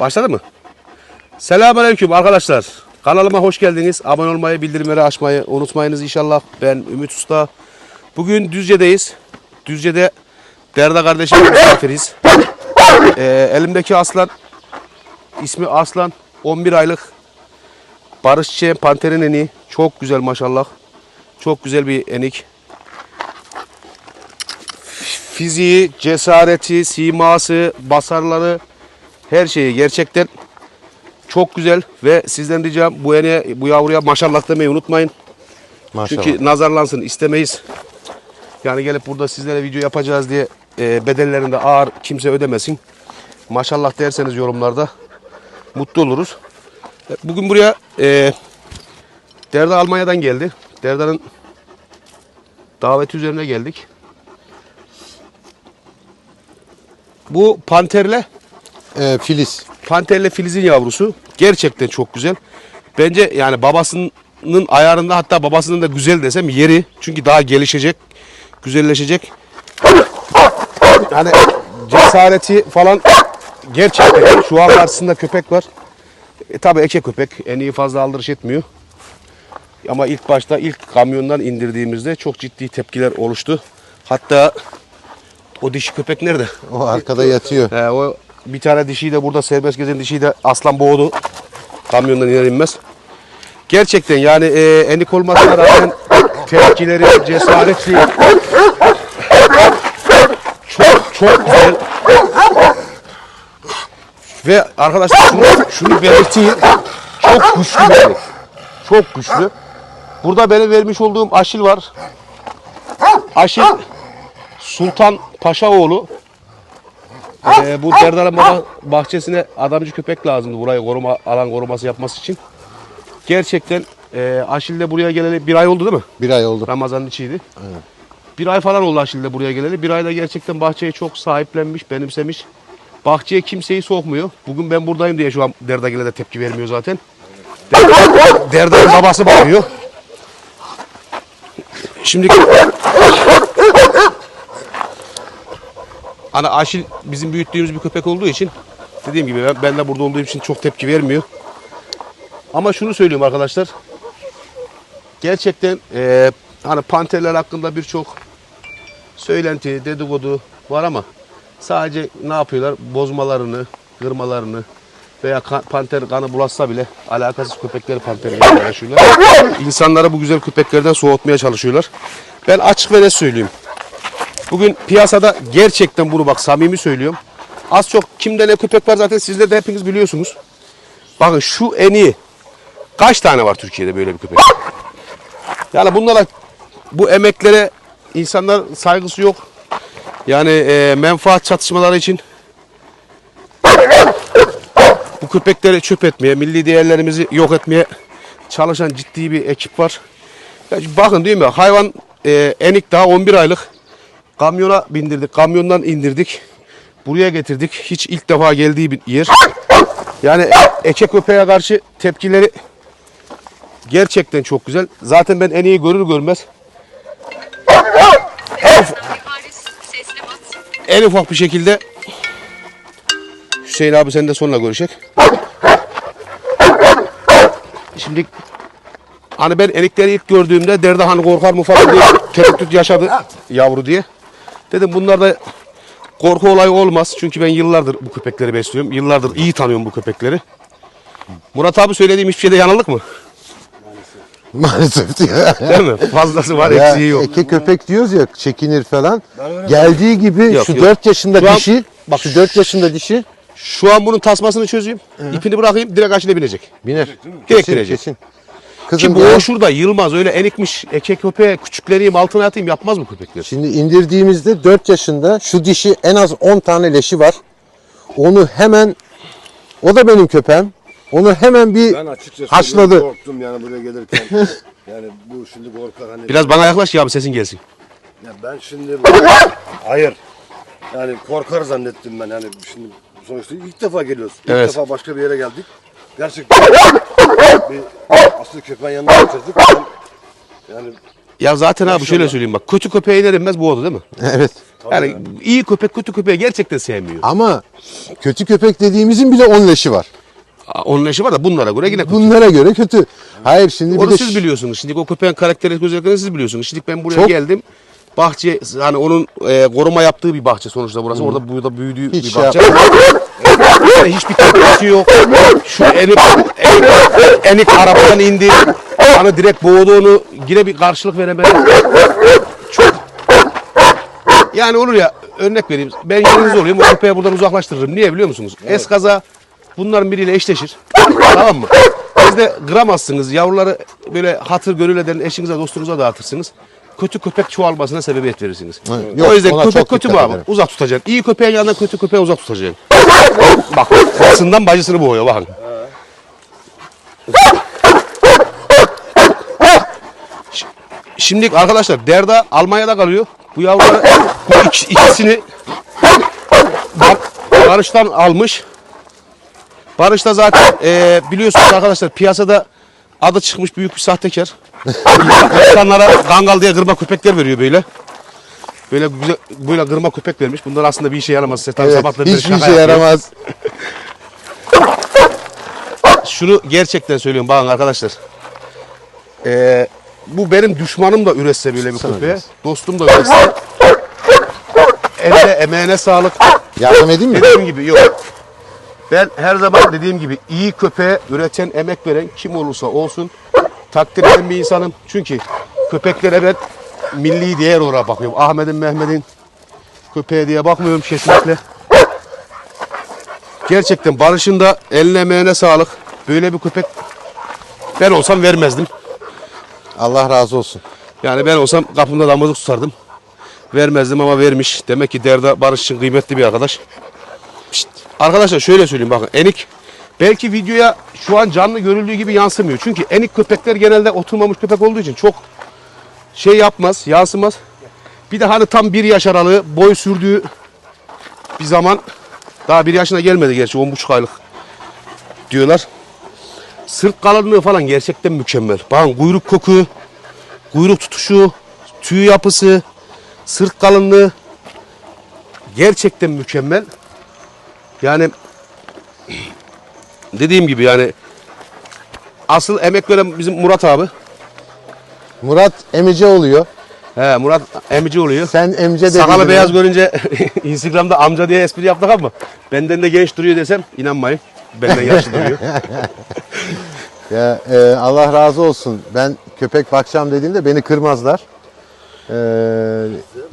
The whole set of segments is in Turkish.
Başladı mı? Selamünaleyküm arkadaşlar. Kanalıma hoş geldiniz. Abone olmayı, bildirimleri açmayı unutmayınız inşallah. Ben Ümit Usta. Bugün Düzce'deyiz. Düzce'de Derda kardeşimle misafiriz. Ee, elimdeki aslan, ismi Aslan. 11 aylık. Barış Çiçeğin Panter'in eniği. Çok güzel maşallah. Çok güzel bir enik. Fiziği, cesareti, siması, basarları, her şeyi gerçekten çok güzel ve sizden ricam bu ene, bu yavruya maşallah demeyi unutmayın. Maşallah. Çünkü nazarlansın istemeyiz. Yani gelip burada sizlere video yapacağız diye e, bedellerini de ağır kimse ödemesin. Maşallah derseniz yorumlarda mutlu oluruz. E, Bugün buraya e, Derda Almanya'dan geldi. Derda'nın daveti üzerine geldik. Bu panterle Ee, Filiz. Panterle Filiz'in yavrusu. Gerçekten çok güzel. Bence yani babasının ayarında hatta babasının da güzel desem yeri. Çünkü daha gelişecek, güzelleşecek. Yani cesareti falan gerçekten şu an karşısında köpek var. E, tabii eke köpek. En iyi fazla aldırış etmiyor. Ama ilk başta ilk kamyondan indirdiğimizde çok ciddi tepkiler oluştu. Hatta o dişi köpek nerede? O arkada yatıyor. He, o bir tane dişiyi de burada serbest gezen dişiyi de aslan boğdu. Kamyondan iner inmez. Gerçekten yani e, enik olmasına rağmen tepkileri, cesareti çok çok güzel. Ve arkadaşlar şunu, şunu belirteyim. Çok güçlü bir enik. Çok güçlü. Burada benim vermiş olduğum aşil var. Aşil Sultan Paşaoğlu. Ee, bu Derdar'ın baba bahçesine adamcı köpek lazımdı burayı koruma alan koruması yapması için. Gerçekten e, Aşil de buraya geleli bir ay oldu değil mi? Bir ay oldu. Ramazan'ın içiydi. Bir ay falan oldu Aşil de buraya geleli. Bir ayda gerçekten bahçeyi çok sahiplenmiş, benimsemiş. Bahçeye kimseyi sokmuyor. Bugün ben buradayım diye şu an Derdagil'e de tepki vermiyor zaten. Der- Derdar'ın babası bakıyor. Şimdi Hani Aşil bizim büyüttüğümüz bir köpek olduğu için dediğim gibi ben, ben de burada olduğum için çok tepki vermiyor. Ama şunu söyleyeyim arkadaşlar. Gerçekten eee, hani panterler hakkında birçok söylenti, dedikodu var ama sadece ne yapıyorlar? Bozmalarını, kırmalarını veya kan- panter kanı bulaşsa bile alakasız köpekleri panterle uğraşıyorlar. İnsanları bu güzel köpeklerden soğutmaya çalışıyorlar. Ben açık ve net söyleyeyim. Bugün piyasada gerçekten bunu bak samimi söylüyorum. Az çok kimde ne köpek var zaten sizler de hepiniz biliyorsunuz. Bakın şu en iyi. Kaç tane var Türkiye'de böyle bir köpek? Yani bunlara bu emeklere insanlar saygısı yok. Yani e, menfaat çatışmaları için bu köpekleri çöp etmeye, milli değerlerimizi yok etmeye çalışan ciddi bir ekip var. Ya bakın değil mi? Hayvan e, enik daha 11 aylık. Kamyona bindirdik, kamyondan indirdik. Buraya getirdik. Hiç ilk defa geldiği bir yer. Yani eke köpeğe karşı tepkileri gerçekten çok güzel. Zaten ben en iyi görür görmez en ufak bir şekilde Hüseyin abi sen de sonra görüşecek. Şimdi hani ben enikleri ilk gördüğümde derdi hani korkar mı falan diye tereddüt yaşadı yavru diye. Dedim bunlarda korku olayı olmaz. Çünkü ben yıllardır bu köpekleri besliyorum. Yıllardır iyi tanıyorum bu köpekleri. Murat abi söylediğim hiçbir şeyde yanıldık mı? Maalesef diyor. Değil mi? Fazlası var, ya, eksiği yok. eke köpek diyoruz ya çekinir falan. Geldiği gibi Yok, şu yok. 4 yaşında Şu an- dişi, bak şu 4 yaşında dişi Şu an bunun tasmasını çözeyim. ipini bırakayım direkt aşile binecek. biner. Direkt Kesin, binecek. kesin. Ki Kızım bu ya, o şurada yılmaz öyle enikmiş eke köpeğe küçükleriyim altına yatayım yapmaz bu köpekler. şimdi indirdiğimizde 4 yaşında şu dişi en az 10 tane leşi var. Onu hemen o da benim köpeğim. Onu hemen bir Ben açıkçası haşladı. korktum yani buraya gelirken. yani bu şimdi korkar hani. Biraz bana yaklaş ya abi sesin gelsin. Ya ben şimdi hayır. Yani korkar zannettim ben yani şimdi sonuçta ilk defa geliyoruz. İlk Evet. defa başka bir yere geldik. Gerçekten bir aslı köpeğin yanına getirdik. Yani Ya zaten abi şöyle söyleyeyim bak kötü köpeğe iner inmez bu oldu değil mi? Evet. Yani iyi köpek kötü köpeği gerçekten sevmiyor. Ama kötü köpek dediğimizin bile 10 leşi var. Onun eşi var da bunlara göre yine kötü. Bunlara göre kötü. Hayır şimdi bir Onu de siz biliyorsunuz. Şimdi o köpeğin karakteristik özelliklerini siz biliyorsunuz. Şimdi ben buraya Çok- geldim. Bahçe hani onun e, koruma yaptığı bir bahçe sonuçta burası. Orada burada büyüdüğü Hiç bir şey bahçe. Hiçbir tepkisi yok. Şu enik, enik, enik arabadan indi. Hani direkt boğdu onu. Yine bir karşılık veremedi. Çok yani olur ya örnek vereyim. Ben yerinizde olayım o köpeği buradan uzaklaştırırım. Niye biliyor musunuz? Eskaza bunların biriyle eşleşir. tamam mı? Siz de gramazsınız. Yavruları böyle hatır gönül eden eşinize dostunuza dağıtırsınız. Kötü köpek çoğalmasına sebebiyet verirsiniz. Evet, yok, o yüzden köpek kötü mü abi? ederim. Uzak tutacaksın. İyi köpeğin yanından kötü köpeği uzak tutacaksın. Bak kafasından bacısını boğuyor bakın. Şimdi arkadaşlar Derda Almanya'da kalıyor. Bu yavruları bu iki- ikisini Bar- Barış'tan almış. Barış da zaten eee, biliyorsunuz arkadaşlar piyasada adı çıkmış büyük bir sahtekar. İnsanlara kangal diye kırma köpekler veriyor böyle. Böyle güzel böyle kırma köpek vermiş. Bunlar aslında bir işe yaramaz. Size Evet, sabahları hiçbir şey yapıyor. yaramaz. Şunu gerçekten söylüyorum bakın arkadaşlar. Ee, bu benim düşmanım da üretse böyle bir köpeğe. Dostum da üretse. Eline emeğine sağlık. Yardım edeyim mi? Dediğim gibi yok. Ben her zaman dediğim gibi iyi köpeğe üreten, emek veren kim olursa olsun takdir eden bir insanım. Çünkü köpeklere ben milli değer olarak bakıyorum. Ahmet'in, Mehmet'in köpeğe diye bakmıyorum kesinlikle. Gerçekten Barış'ın da eline emeğine sağlık. Böyle bir köpek ben olsam vermezdim. Allah razı olsun. Yani ben olsam kapımda damızlık tutardım. Vermezdim ama vermiş. Demek ki Derda Barış için kıymetli bir arkadaş. Şşt. Arkadaşlar şöyle söyleyeyim bakın. Enik belki videoya şu an canlı görüldüğü gibi yansımıyor. Çünkü enik köpekler genelde oturmamış köpek olduğu için çok şey yapmaz, yansımaz. Bir de hani tam bir yaş aralığı boy sürdüğü bir zaman daha bir yaşına gelmedi gerçi 10,5 aylık diyorlar. Sırt kalınlığı falan gerçekten mükemmel. Bakın kuyruk koku, kuyruk tutuşu, tüy yapısı, sırt kalınlığı gerçekten mükemmel. Yani dediğim gibi yani asıl emek veren bizim Murat abi. Murat emici oluyor. He Murat emici oluyor. Sen emce dedin. Sakalı beyaz görünce Instagram'da amca diye espri yaptık ama benden de genç duruyor desem inanmayın. Benden yaşlı duruyor. Ya, e, Allah razı olsun. Ben köpek bakacağım dediğimde beni kırmazlar. E,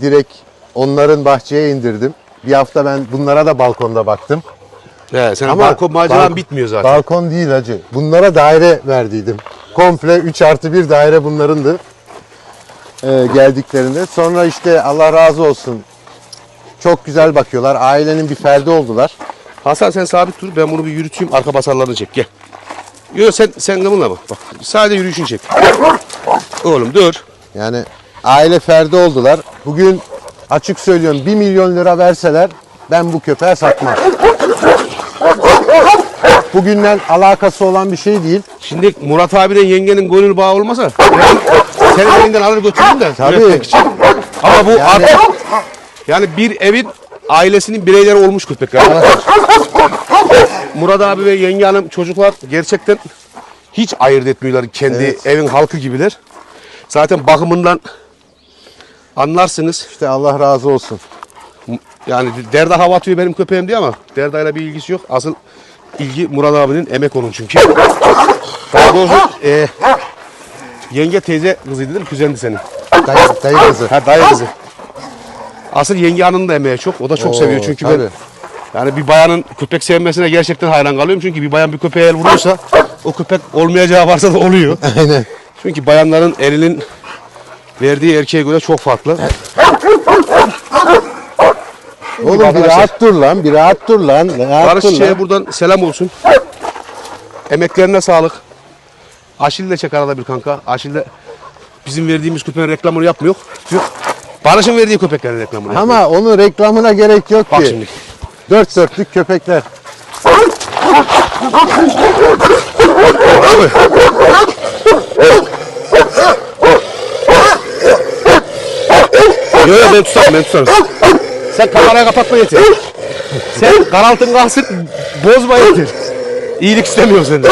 direkt onların bahçeye indirdim. Bir hafta ben bunlara da balkonda baktım. He, senin Ama balkon maceran balkon- bitmiyor zaten. Balkon değil hacı. Bunlara daire verdiydim. Komple 3 artı 1 daire bunlarındı. E, geldiklerinde. Sonra işte Allah razı olsun. Çok güzel bakıyorlar. Ailenin bir ferdi oldular. Hasan sen sabit dur ben bunu bir yürüteyim arka basarlarını çek gel. Yok sen sen kımıldama bak sadece yürüyüşünü çek. Oğlum dur. Yani aile ferdi oldular. Bugün açık söylüyorum 1 milyon lira verseler ben bu köpeği satmam. Bugünden alakası olan bir şey değil. Şimdi Murat abiden yengenin gönül bağı olmasa ben senin elinden alır götürürüm de Tabii. üretmek için. Ama bu artık yani bir evin ailesinin bireyleri olmuş arkadaşlar. Murat abi ve yenge hanım çocuklar gerçekten hiç ayırt etmiyorlar kendi evin halkı gibiler. Zaten bakımından anlarsınız. İşte Allah razı olsun. Yani Derda hava atıyor benim köpeğim diye ama Derda'yla bir ilgisi yok. Asıl ilgi Murat abinin emek onun çünkü. Daha doğrusu e, yenge teyze kızıydı değil mi? Kuzendi senin. Dayı, dayı kızı. Ha dayı kızı. Asıl yenge hanımın da emeği çok. O da çok Oo, seviyor çünkü tabii. ben yani bir bayanın köpek sevmesine gerçekten hayran kalıyorum. Çünkü bir bayan bir köpeğe el vuruyorsa o köpek olmayacağı varsa da oluyor. Aynen. Çünkü bayanların elinin verdiği erkeğe göre çok farklı. Oğlum bir rahat dur lan. Bir rahat dur lan. Rahat Barış dur Çiçek'e lan. buradan selam olsun. Emeklerine sağlık. Aşil de çek arada bir kanka. Aşil de bizim verdiğimiz köpeğin reklamını yapmıyor. Yok. Barış'ın verdiği köpeklerin reklamını yapıyor. Ama onun reklamına gerek yok Bak ki. şimdi. Dört dörtlük köpekler. Yok yok ben tutarım ben tutarım. Sen kamerayı kapatma yeter. Sen karaltın kalsın bozma yeter. İyilik istemiyor senden.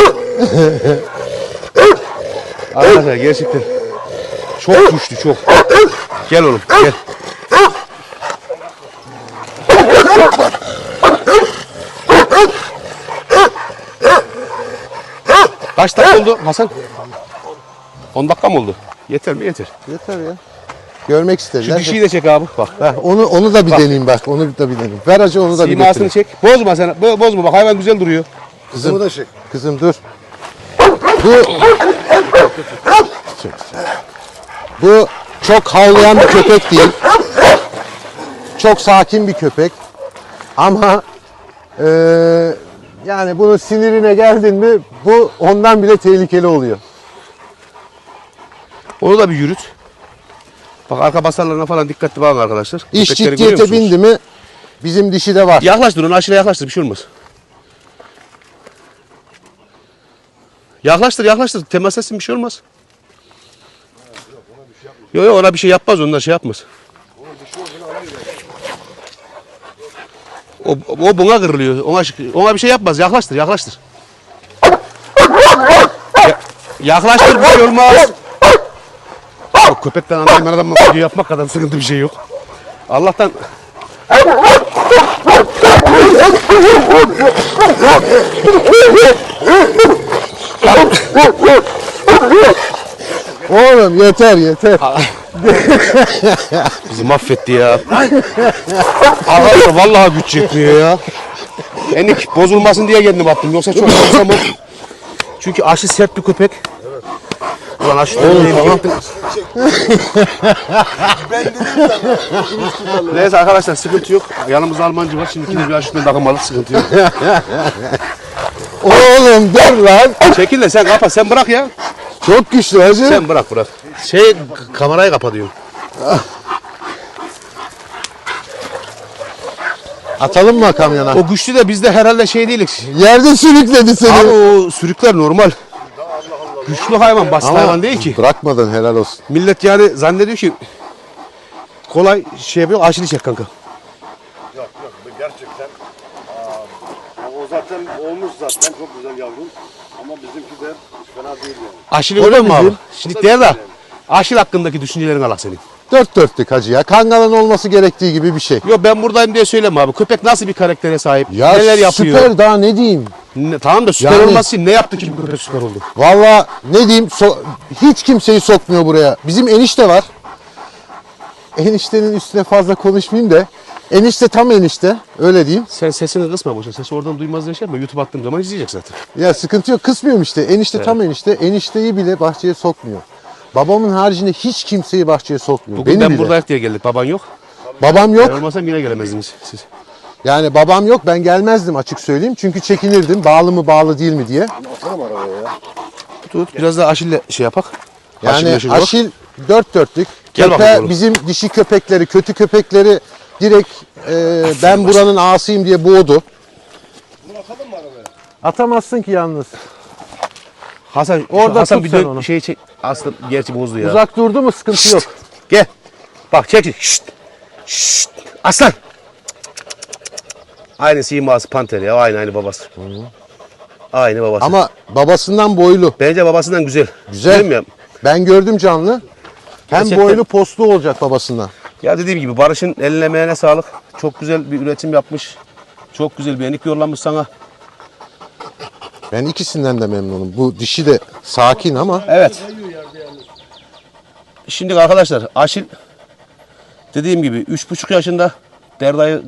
Arkadaşlar gerçekten çok güçlü çok. Gel oğlum gel. Kaç dakika oldu Hasan? 10 dakika mı oldu? Yeter mi? Yeter. Yeter ya. Görmek Şu istediler. dişiyi de çek abi. Bak. Heh, onu onu da bir deneyeyim bak. Onu da bir deneyeyim. Ver acı onu da bir Simasını çek. Bozma sen. bo- Bozma bak hayvan güzel duruyor. Kızımı da çek. Kızım dur. Bu. Bu çok havlayan bir köpek değil. Çok sakin bir köpek. Ama eee, yani bunun sinirine geldin mi bu ondan bile tehlikeli oluyor. Onu da bir yürüt. Bak arka basarlarına falan dikkatli bakın arkadaşlar. İş Köpekleri görüyor ciddiyete musunuz? bindi mi bizim dişi de var. Yaklaştır onu aşağıya yaklaştır bir şey olmaz. Yaklaştır yaklaştır temas etsin bir şey olmaz. Yok yok ona bir şey yapmaz onlar şey yapmaz. O, o buna kırılıyor. Ona, ona bir şey yapmaz. Yaklaştır yaklaştır. Ya- yaklaştır bir şey olmaz. Yok, köpekten anlayamayan adamla video yapmak kadar sıkıntı bir şey yok. Allah'tan Oğlum yeter yeter. Bizi mahvetti ya. Arkadaşlar vallahi güç yetmiyor ya. Enik bozulmasın diye kendim attım. Yoksa çok bozsam olur. Çünkü aşı sert bir köpek. Ulan aşı Oğlum, tamam. Neyse arkadaşlar sıkıntı yok. Yanımızda Almancı var. Şimdi ikimiz bir aşıdan takılmalı sıkıntı yok. Oğlum dur lan. Çekil de sen kapat. Sen bırak ya. Çok güçlü hacı. Sen bırak bırak. Şey kamerayı kapa diyor. Atalım mı kamyona? O güçlü de biz de herhalde şey değiliz. Yerde sürükledi seni. Abi o sürükler normal. Güçlü hayvan, basit Ama hayvan değil ki. Bırakmadın helal olsun. Millet yani zannediyor ki kolay şey yapıyor, aşırı çek kanka. Yok yok bu gerçekten aa, o zaten olmuş zaten çok güzel yavrum. Ama bizimki de fena değil yani. Aşırı O da öyle mi abi? Şimdi değil de aşil hakkındaki düşüncelerin alak senin. Dört dörtlük hacı ya. Kangalın olması gerektiği gibi bir şey. Yok ben buradayım diye söyleme abi. Köpek nasıl bir karaktere sahip? Ya Neler yapıyor? süper daha ne diyeyim. Ne- tamam da süper Yani- olması için ne yaptı ki bu köpek süper oldu? Valla ne diyeyim so- hiç kimseyi sokmuyor buraya. Bizim enişte var. Eniştenin üstüne fazla konuşmayayım da. Enişte tam enişte öyle diyeyim. Sen sesini kısma boşuna. Sesi oradan duymaz diye şey yapma. YouTube attığım zaman izleyecek zaten. Ya sıkıntı yok kısmıyorum işte. Enişte tam enişte. Enişteyi bile bahçeye sokmuyor. Babamın haricinde hiç kimseyi bahçeye sokmuyor. Bugün Beni ben bile. buradayım diye geldik. Baban yok. Babam Ben yok. olmasam yine gelemezdiniz siz. Yani babam yok ben gelmezdim açık söyleyeyim. Çünkü çekinirdim bağlı mı bağlı değil mi diye. Atalım arabaya ya. Tut biraz da aşille şey yapak. Yani Aşil aşil dört dörtlük. Gel Köpe- bizim dişi köpekleri, kötü köpekleri direkt e, ben buranın ağasıyım diye boğdu. Bunu atalım mı arabaya? Atamazsın ki yalnız. Hasan Orada Hasan tut bir sen dön onu. şey çek. Aslında gerçi bozdu ya. Uzak durdu mu sıkıntı yok. Gel. Bak çek. Şşt. Şşt. Aslan. Aynı siması panter ya. Aynı aynı babası. Aynı babası. Ama babasından boylu. Bence babasından güzel. Güzel. Ya. Ben gördüm canlı. Hem Gerçekten- boylu postlu olacak babasından. Ya dediğim gibi Barış'ın eline emeğine sağlık. Çok güzel bir üretim yapmış. Çok güzel bir enik yollamış sana. Ben ikisinden de memnunum. Bu dişi de sakin ama Evet. Şimdi arkadaşlar Aşil dediğim gibi üç buçuk yaşında Derda'yı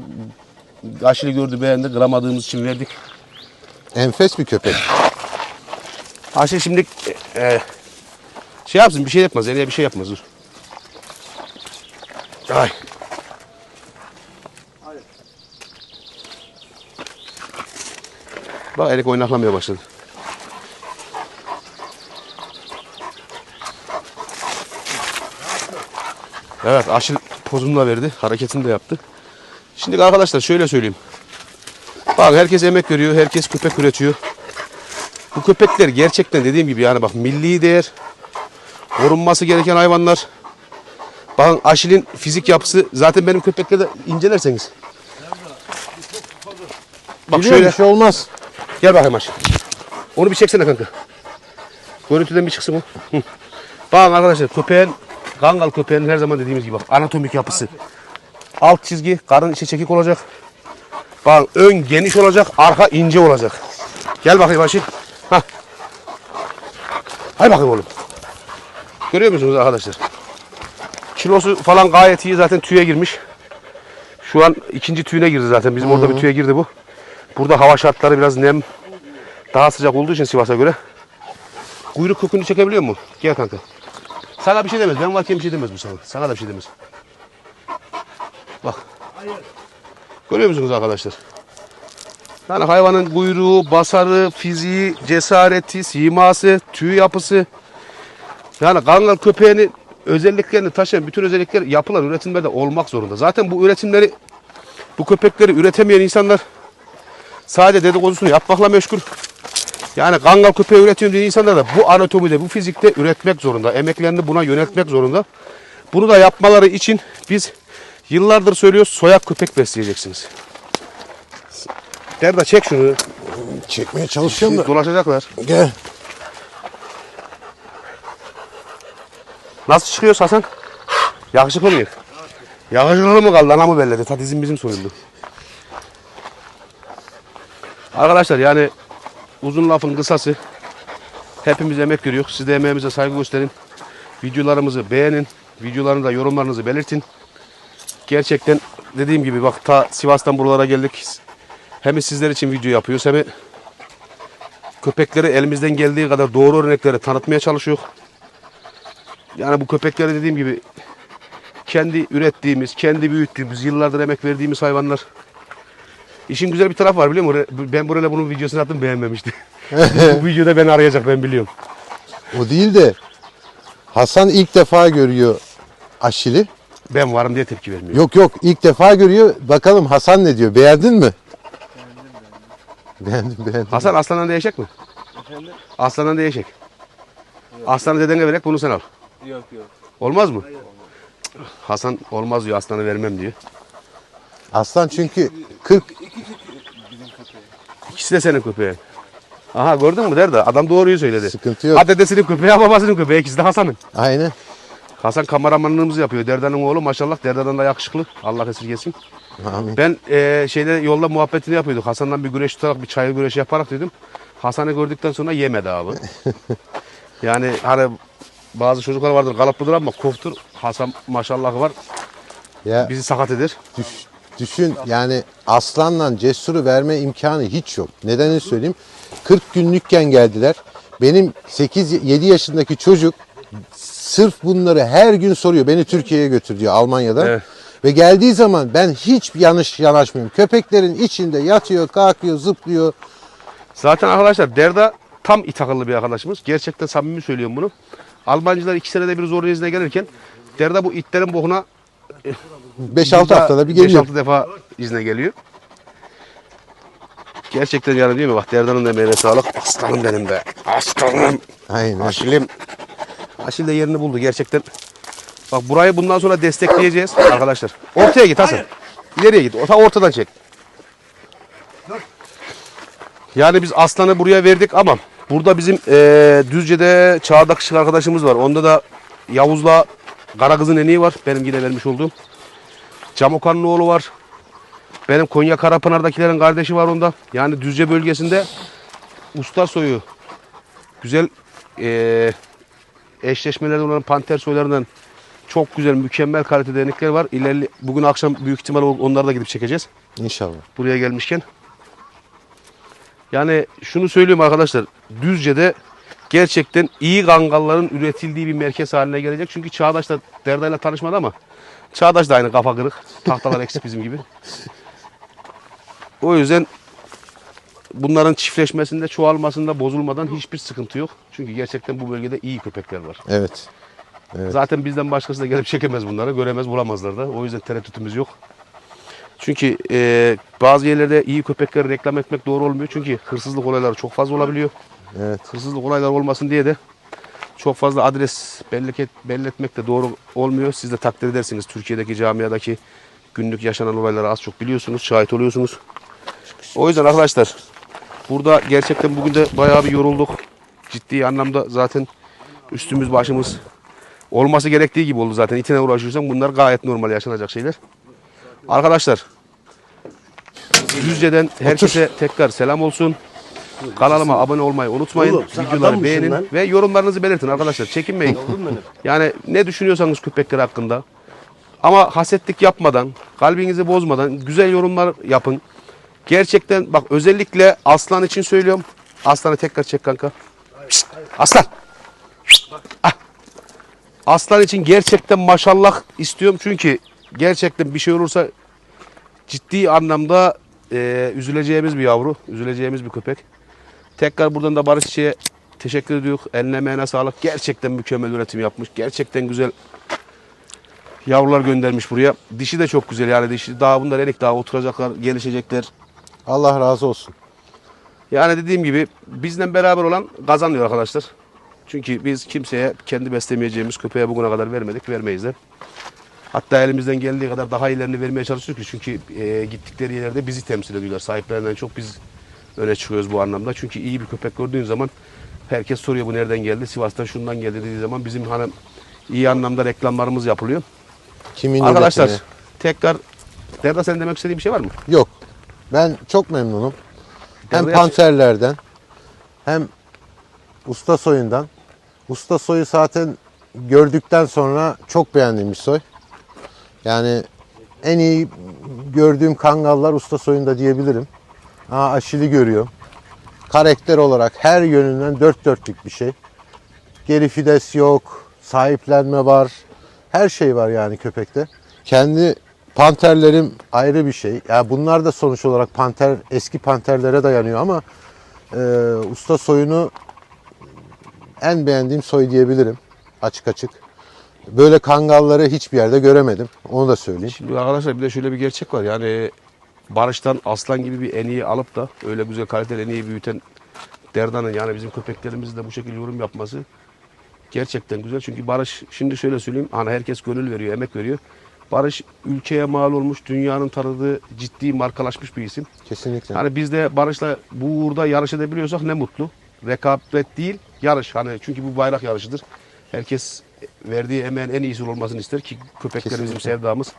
Aşil'i gördü beğendi. Kıramadığımız için verdik. enfes bir köpek. Aşil şimdi e, e, şey yapsın bir şey yapmaz. Eline bir şey yapmaz dur. Ay. Bak Elik oynaklamaya başladı. Evet Aşil pozunu da verdi. Hareketini de yaptı. Şimdi arkadaşlar şöyle söyleyeyim. Bak herkes emek veriyor. Herkes köpek üretiyor. Bu köpekler gerçekten dediğim gibi yani bak milli değer korunması gereken hayvanlar. Bakın Aşil'in fizik yapısı zaten benim köpekleri de incelerseniz. Bak Biliyorum, şöyle. bir şey olmaz. Gel bakayım Aşil. Onu bir çeksene kanka. Görüntüden bir çıksın o. Hı. Bakın arkadaşlar köpeğin, kangal köpeğin her zaman dediğimiz gibi bak anatomik yapısı. Alt çizgi karın içi çekik olacak. Bakın ön geniş olacak, arka ince olacak. Gel bakayım Aşil. Hah. Hay bakayım oğlum. Görüyor musunuz arkadaşlar? Kilosu falan gayet iyi zaten tüye girmiş. Şu an ikinci tüyüne girdi zaten. Bizim orada bir tüye girdi bu. Burada hava şartları biraz nem daha sıcak olduğu için Sivas'a göre. Kuyruk kökünü çekebiliyor mu? Gel kanka. Sana bir şey demez. Ben varken bir şey demez bu sana. Sana da bir şey demez. Bak. Görüyor musunuz arkadaşlar? Yani hayvanın kuyruğu, basarı, fiziği, cesareti, siması, tüy yapısı. Yani kangal köpeğinin özelliklerini taşıyan bütün özellikler yapılan üretimlerde olmak zorunda. Zaten bu üretimleri, bu köpekleri üretemeyen insanlar sadece dedikodusunu yapmakla meşgul. Yani kangal köpeği üretiyorum diyen insanlar da bu anatomide, bu fizikte üretmek zorunda. Emeklerini buna yöneltmek zorunda. Bunu da yapmaları için biz yıllardır söylüyoruz soyak köpek besleyeceksiniz. Derda çek şunu. Çekmeye çalışıyorum da. Dolaşacaklar. Gel. Nasıl çıkıyor Hasan? Yakışıklı mı? Yakışıklı mı kaldı? Ana mı belledi? Ta dizim bizim soyuldu. Arkadaşlar yani uzun lafın kısası hepimiz emek veriyoruz. Siz de emeğimize saygı gösterin. Videolarımızı beğenin. Videolarında yorumlarınızı belirtin. Gerçekten dediğim gibi bak ta Sivas'tan buralara geldik. Hem sizler için video yapıyoruz hem köpekleri elimizden geldiği kadar doğru örnekleri tanıtmaya çalışıyoruz. Yani bu köpekleri dediğim gibi kendi ürettiğimiz, kendi büyüttüğümüz, yıllardır emek verdiğimiz hayvanlar. İşin güzel bir taraf var biliyor musun? Ben buraya bunun videosunu attım beğenmemişti. bu videoda beni arayacak ben biliyorum. O değil de Hasan ilk defa görüyor Aşil'i. Ben varım diye tepki vermiyor. Yok yok ilk defa görüyor. Bakalım Hasan ne diyor? Beğendin mi? Beğendim beğendim. Hasan aslandan değişecek mi? Aslandan değişecek. Aslanı dedene vererek bunu sen al. Yok yok. Olmaz mı? Hasan olmaz diyor aslanı vermem diyor. Aslan çünkü 40 İkisi de senin köpeğin. Aha gördün mü derdi. Adam doğruyu söyledi. Sıkıntı yok. Ha dedesinin köpeği ha babasının köpeği. İkisi de Hasan'ın. aynen. Hasan kameramanlığımızı yapıyor. Derdan'ın oğlu maşallah. Derdan'dan da yakışıklı. Allah esirgesin. Amin. Ben eee, şeyde yolda muhabbetini yapıyorduk. Hasan'dan bir güreş tutarak bir çayır güreşi yaparak dedim. Hasan'ı gördükten sonra yemedi abi. yani hani bazı çocuklar vardır kalıplıdır ama koftur. Hasan maşallah var. Ya Bizi sakat eder. düş, düşün yani aslanla cesuru verme imkanı hiç yok. Nedenini söyleyeyim. 40 günlükken geldiler. Benim 8-7 yaşındaki çocuk sırf bunları her gün soruyor. Beni Türkiye'ye götür diyor Almanya'dan. Evet. Ve geldiği zaman ben hiç yanlış yanaşmıyorum. Köpeklerin içinde yatıyor, kalkıyor, zıplıyor. Zaten arkadaşlar Derda tam it akıllı bir arkadaşımız. Gerçekten samimi söylüyorum bunu. Almancılar iki senede bir zor izne gelirken Derda bu itlerin bokuna 5-6 haftada bir geliyor. 5-6 defa izne geliyor. Gerçekten yani değil mi? Bak Derda'nın da emeğine sağlık. Aslanım benim be. Aslanım. Aynen. Aşilim. Aşil de yerini buldu gerçekten. Bak burayı bundan sonra destekleyeceğiz arkadaşlar. Ortaya git Hasan. İleriye git. Ta ortadan çek. Yani biz aslanı buraya verdik ama burada bizim eee Düzce'de Çağdak Işık arkadaşımız var. Onda da Yavuz'la Karagız'ın eniği var. Benim yine vermiş olduğum. Camokan'ın oğlu var. Benim Konya Karapınar'dakilerin kardeşi var onda. Yani Düzce bölgesinde usta soyu güzel eee eşleşmelerde olan panter soylarından çok güzel mükemmel kalite denekler var. İlerli bugün akşam büyük ihtimal onları da gidip çekeceğiz İnşallah. buraya gelmişken. Yani şunu söyleyeyim arkadaşlar. Düzce'de gerçekten iyi kangalların üretildiği bir merkez haline gelecek. Çünkü Çağdaş da Derda'yla tanışmadı ama Çağdaş da aynı kafa kırık. Tahtalar eksik bizim gibi. O yüzden bunların çiftleşmesinde, çoğalmasında bozulmadan hiçbir sıkıntı yok. Çünkü gerçekten bu bölgede iyi köpekler var. Evet. Zaten bizden başkası da gelip çekemez bunları. Göremez, bulamazlar da. O yüzden tereddütümüz yok. Çünkü e, bazı yerlerde iyi köpekleri reklam etmek doğru olmuyor. Çünkü hırsızlık olayları çok fazla olabiliyor. Evet. Hırsızlık olayları olmasın diye de çok fazla adres belli, et, belli etmek de doğru olmuyor. Siz de takdir edersiniz. Türkiye'deki camiadaki günlük yaşanan olayları az çok biliyorsunuz, şahit oluyorsunuz. O yüzden arkadaşlar burada gerçekten bugün de bayağı bir yorulduk. Ciddi anlamda zaten üstümüz başımız olması gerektiği gibi oldu zaten. İtine uğraşıyorsan bunlar gayet normal yaşanacak şeyler. Arkadaşlar Düzce'den herkese tekrar selam olsun. Kanalıma abone olmayı unutmayın. Oğlum, sen Videoları beğenin lan? ve yorumlarınızı belirtin arkadaşlar. Çekinmeyin. Yani ne düşünüyorsanız köpekler hakkında. Ama hasetlik yapmadan, kalbinizi bozmadan güzel yorumlar yapın. Gerçekten bak özellikle aslan için söylüyorum. Aslanı tekrar çek kanka. Şşt, aslan. Şşt, ah. Aslan için gerçekten maşallah istiyorum. Çünkü gerçekten bir şey olursa ciddi anlamda e, üzüleceğimiz bir yavru. Üzüleceğimiz bir köpek. Tekrar buradan da Barış Çiçek'e teşekkür ediyoruz. Eline emeğine sağlık. Gerçekten mükemmel üretim yapmış. Gerçekten güzel yavrular göndermiş buraya. Dişi de çok güzel yani dişi. Daha bunlar enik daha oturacaklar, gelişecekler. Allah razı olsun. Yani dediğim gibi bizle beraber olan kazanıyor arkadaşlar. Çünkü biz kimseye kendi beslemeyeceğimiz köpeğe bugüne kadar vermedik, vermeyiz de. Hatta elimizden geldiği kadar daha iyilerini vermeye çalışıyoruz ki çünkü e, gittikleri yerlerde bizi temsil ediyorlar. Sahiplerinden çok biz öne çıkıyoruz bu anlamda. Çünkü iyi bir köpek gördüğün zaman herkes soruyor bu nereden geldi? Sivas'tan şundan geldi dediği zaman bizim hanım iyi anlamda reklamlarımız yapılıyor. Kimin Arkadaşlar niyetine? tekrar Derda sen demek istediğin bir şey var mı? Yok. Ben çok memnunum. Hem Derya- panterlerden hem usta soyundan. Usta soyu zaten gördükten sonra çok beğendiğim bir soy. Yani en iyi gördüğüm kangallar usta soyunda diyebilirim. Aa, aşili görüyorum. Karakter olarak her yönünden dört dörtlük bir şey. Geri fides yok, sahiplenme var. Her şey var yani köpekte. Kendi panterlerim ayrı bir şey. Ya bunlar da sonuç olarak panter eski panterlere dayanıyor ama e, usta soyunu en beğendiğim soy diyebilirim açık açık. Böyle kangalları hiçbir yerde göremedim. Onu da söyleyeyim. Şimdi arkadaşlar bir de şöyle bir gerçek var. Yani Barış'tan aslan gibi bir eniği alıp da öyle güzel kaliteli eniği büyüten Derdan'ın yani bizim köpeklerimizin de bu şekilde yorum yapması gerçekten güzel. Çünkü Barış şimdi şöyle söyleyeyim. Hani herkes gönül veriyor, emek veriyor. Barış ülkeye mal olmuş, dünyanın tanıdığı ciddi markalaşmış bir isim. Kesinlikle. Hani biz de Barış'la bu uğurda yarış edebiliyorsak ne mutlu. Rekabet değil, yarış. Hani çünkü bu bayrak yarışıdır. Herkes verdiği emeğin en iyisi olmasını ister ki köpekler bizim Kesinlikle. sevdamız.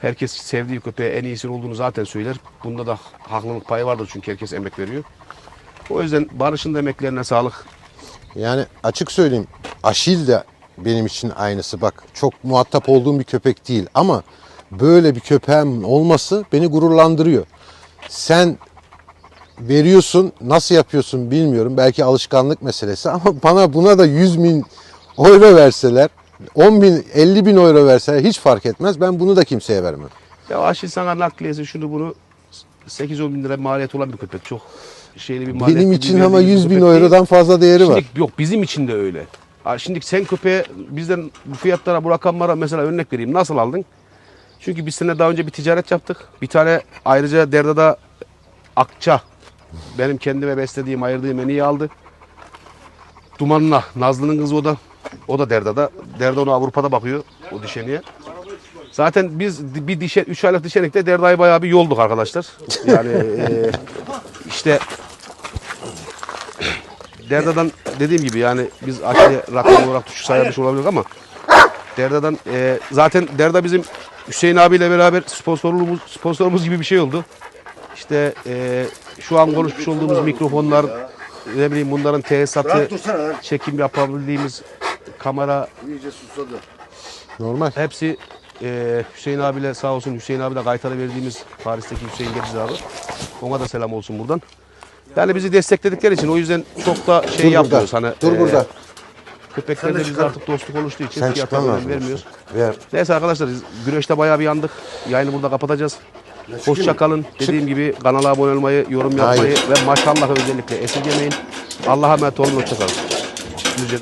Herkes sevdiği köpeğe en iyisi olduğunu zaten söyler. Bunda da haklılık payı vardır çünkü herkes emek veriyor. O yüzden Barış'ın da emeklerine sağlık. Yani açık söyleyeyim Aşil de benim için aynısı. Bak çok muhatap olduğum bir köpek değil ama böyle bir köpeğim olması beni gururlandırıyor. Sen veriyorsun nasıl yapıyorsun bilmiyorum. Belki alışkanlık meselesi ama bana buna da 100 bin euro verseler 10 bin 50 bin euro verseler hiç fark etmez. Ben bunu da kimseye vermem. Ya Aşil sana nakliyesi şunu bunu 8-10 bin lira maliyet olan bir köpek. Çok şeyli bir maliyet. Benim için ama bir 100 bin değil. eurodan fazla değeri var. Şimdi yok bizim için de öyle. Şimdi sen köpeğe bizden bu fiyatlara bu rakamlara mesela örnek vereyim. Nasıl aldın? Çünkü biz seninle daha önce bir ticaret yaptık. Bir tane ayrıca Derda'da Akça benim kendime beslediğim, ayırdığım en iyi aldı. Dumanla Nazlı'nın kızı o da. O da Derda'da. Derda onu Avrupa'da bakıyor o dişeniye. Zaten biz bir dişe, 3 aylık dişenikte Derda'yı bayağı bir yolduk arkadaşlar. Yani e, işte Derda'dan dediğim gibi yani biz aşağıya rakam olarak düşük sayılmış olabilir ama Derda'dan e, zaten Derda bizim Hüseyin abiyle beraber sponsorluğumuz sponsorumuz gibi bir şey oldu. İşte e, şu an konuşmuş olduğumuz mikrofonlar ne bileyim bunların tesisatı çekim yapabildiğimiz kamera İyice susadı. Normal. hepsi e, Hüseyin abiyle sağ olsun Hüseyin abi de Kaytar'a verdiğimiz Paris'teki Hüseyin Gebze abi. Ona da selam olsun buradan. Yani bizi destekledikleri için o yüzden çok da şey Dur yapmıyoruz. burada. Hani, Dur e, burada. Köpeklerde biz artık dostluk oluştuğu için Sen lazım. vermiyoruz. Ver. Neyse arkadaşlar biz güreşte bayağı bir yandık. Yayını burada kapatacağız. Hoşça kalın. Dediğim gibi kanala abone olmayı, yorum yapmayı Hayır. ve maşallah özellikle esirgemeyin. Allah'a emanet olun. Hoşça kalın.